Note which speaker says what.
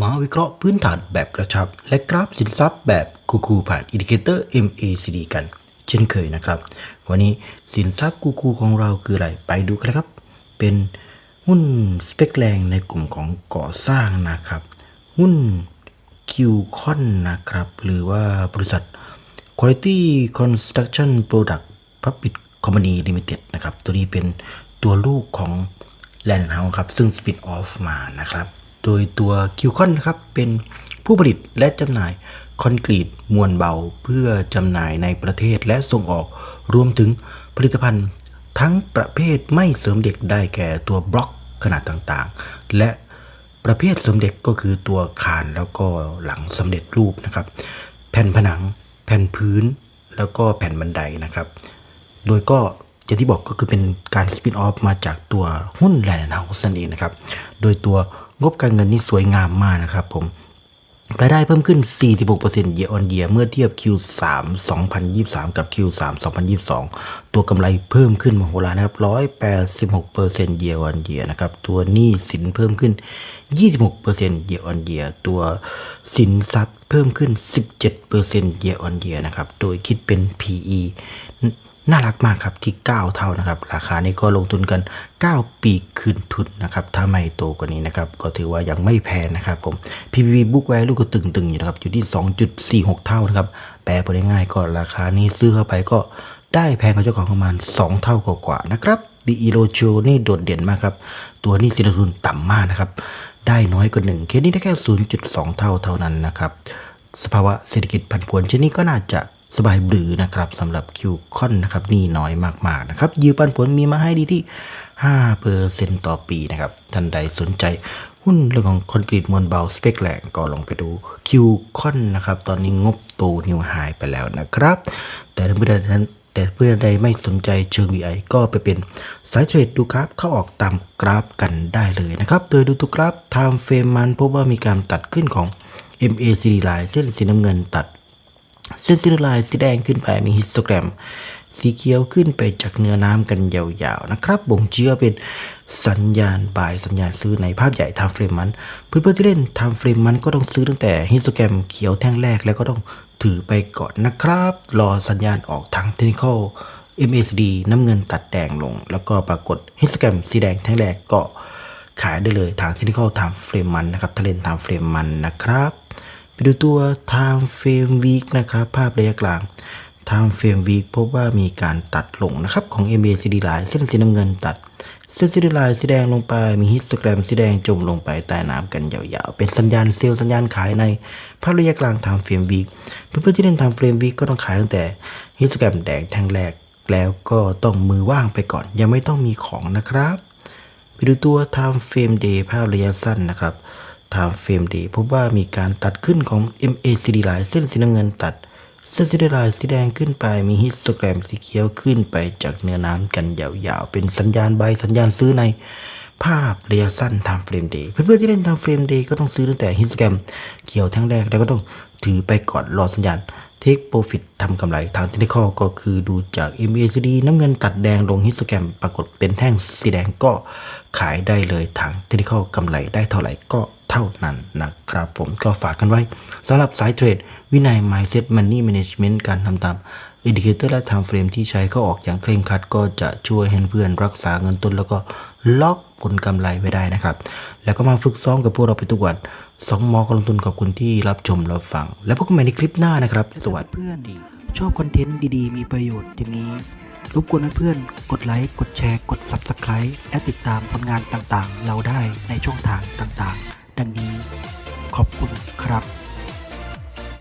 Speaker 1: มาวิเคราะห์พื้นฐานแบบกระชับ และกราฟสินทรัพย์แบบคูคูผ่านอินดิเคเตอร์ MACD กัน เช่นเคยนะครับ วันนี้สินทรัพย์คูคูของเราคืออะไร ไปดูกันครับ เป็นหุ้นสเปกแรงในกลุ่มของก่อสร้างนะครับ หุ้นคิวคอนนะครับ หรือว่าบริษัท Quality Construction Product Public Company Limited นะครับ ตัวนี้เป็นตัวลูกของ Land House ครับ ซึ่ง spin off มานะครับ โดยตัว q c o n นะครับเป็นผู้ผลิตและจำหน่ายคอนกรีตมวลเบาเพื่อจำหน่ายในประเทศและส่งออกรวมถึงผลิตภัณฑ์ทั้งประเภทไม่เสริมเด็กได้แก่ตัวบล็อกขนาดต่างๆ และประเภทเสริมเด็จก็คือตัวคานแล้วก็หลังสำเร็จรูปนะครับ แผ่นผนัง แผ่นพื้น แล้วก็แผ่นบันไดนะครับ โดยก็อย่างที่บอกก็คือเป็นการสปินออฟมาจากตัวหุ้นแลนด์เฮาส์นั่นเองนะครับ โดยตัว งบการเงินนี่สวยงามมากนะครับผมรายได้เพิ่มขึ้น 46% year on year เมื่อเทียบ Q3 2023 กับ Q3 2022 ตัวกำไรเพิ่มขึ้นมโหฬารนะครับ 186% year on year นะครับ ตัวหนี้สินเพิ่มขึ้น 26% year on year ตัวสินทรัพย์เพิ่มขึ้น 17% year on year นะครับ โดยคิดเป็น PE น่ารักมากครับที่ 9 เท่านะครับ ราคานี้ก็ลงทุนกัน 9 ปีคืนทุนนะครับ ถ้าไม่โตกว่านี้นะครับ ก็ถือว่ายังไม่แพงนะครับผม PBB book value ก็ตึงๆอยู่นะครับ อยู่ที่ 2.46 เท่านะครับ แปลไปได้ง่ายก็ราคานี้ซื้อเข้าไปก็ได้แพงกว่าเจ้าของประมาณ 2 เท่ากว่าๆนะครับ The e r o c h o นี่โดดเด่นมากครับ ตัวนี้สินทุนต่ำมากนะครับ ได้น้อยกว่าหนึ่งเคสนี้ได้แค่ 0.2 เท่าเท่านั้นนะครับ สภาวะเศรษฐกิจผันผวนเช่นนี้ก็น่าจะ สบายบือนะครับสำหรับคิวคอนนะครับนี่น้อยมากๆนะครับยิวปันผลมีมาให้ดีที่ 5%ต่อปีนะครับท่านใดสนใจหุ้นเรื่องของคอนกรีตมวลเบาสเปกแรงก็ลองไปดูคิวคอนนะครับตอนนี้งบโตนิวไฮไปแล้วนะครับ แต่เพื่อนนั้นแต่เพื่อนใดไม่สนใจเชิง VI ก็ไปเป็นสายเทรดดูกราฟเข้าออกตามกราฟกันได้เลยนะครับ โดยดูตัวกราฟ Time Frame มันพบว่ามีการตัดขึ้นของ MACD line เส้นสีน้ำเงินตัด เส้นสีลายสีแดงขึ้นไปมีฮิสโตแกรม สีเขียวขึ้นไปจากเนื้อน้ำกันยาวๆนะครับ บ่งชี้ว่าเป็นสัญญาณบายสัญญาณซื้อในภาพใหญ่ทำเฟรมมัน เพื่อนๆที่เล่นทำเฟรมมันก็ต้องซื้อตั้งแต่ฮิสโตแกรมเขียวแท่งแรกแล้วก็ต้องถือไปก่อนนะครับ รอสัญญาณออกทางเทคนิคอล MACD น้ำเงินตัดแดงลง แล้วก็ปรากฏฮิสแกรมสีแดงแท่งแรกก็ขายได้เลยทางเทคนิคอลทำเฟรมมันนะครับถ้าเล่นทำเฟรมมันนะครับ ไปดูตัว Time Frame Week นะครับ ภาพระยะกลาง Time Frame Week พบว่ามีการตัดลงนะครับ ของ MACD line เส้นสีน้ำเงินตัด เส้นสีลายสีแดงลงไป มีฮิสโตแกรมสีแดงจมลงไปใต้น้ำกันยาวๆ เป็นสัญญาณเซลล์สัญญาณขายในภาพระยะกลาง Time Frame Week เพื่อนๆที่เล่น Time Frame Week ก็ต้องขายตั้งแต่ฮิสโตแกรมแดงแท่งแรกแล้วก็ต้องมือว่างไปก่อน ยังไม่ต้องมีของนะครับ ไปดูตัว Time Frame Day ภาพระยะสั้นนะครับ Time Frame Day พบว่ามีการตัดขึ้นของ MACD line เส้นสีน้ำเงินตัด เส้นสีลายสีแดงขึ้นไปมีฮิสโตแกรมสีเขียวขึ้นไปจากเนื้อน้ำกันยาวๆ เป็นสัญญาณใบสัญญาณซื้อในภาพระยะสั้น Time Frame Day เพื่อนๆที่เล่น Time Frame Day ก็ต้องซื้อตั้งแต่ฮิสแกรมเขียวทั้งแรกแล้วก็ต้องถือไปก่อนรอสัญญาณ Take Profit ทำกำไรทางเทคนิคก็คือดูจาก MACD น้ำเงินตัดแดงลงฮิสแกรมปรากฏเป็นแท่งสีแดงก็ขายได้เลยทางเทคนิคกำไรได้เท่าไหร่ก็ เท่านั้นนะครับผมก็ฝากกันไว้สำหรับสายเทรด วินัย Mindset Money Management การทำตาม Indicator และ Time Frame ที่ใช้เข้าออกอย่างเคร่งครัด ก็จะช่วยให้เพื่อนรักษาเงินต้น แล้วก็ล็อกผลกำไรไว้ได้นะครับ แล้วก็มาฝึกซ้อมกับพวกเราไปทุกวันสองมอกรลงทุนขอบคุณที่รับชมรับฟัง และพบกันใหม่ในคลิปหน้านะครับ สวัสดีเพื่อนดีชอบคอนเทนต์ดีๆ มีประโยชน์อย่างนี้รบกวนเพื่อนกดไลค์ กดแชร์ กด Subscribe และติดตามผลงานต่างๆ เราได้ในช่องทางต่างๆ ดังนี้ ขอบคุณครับ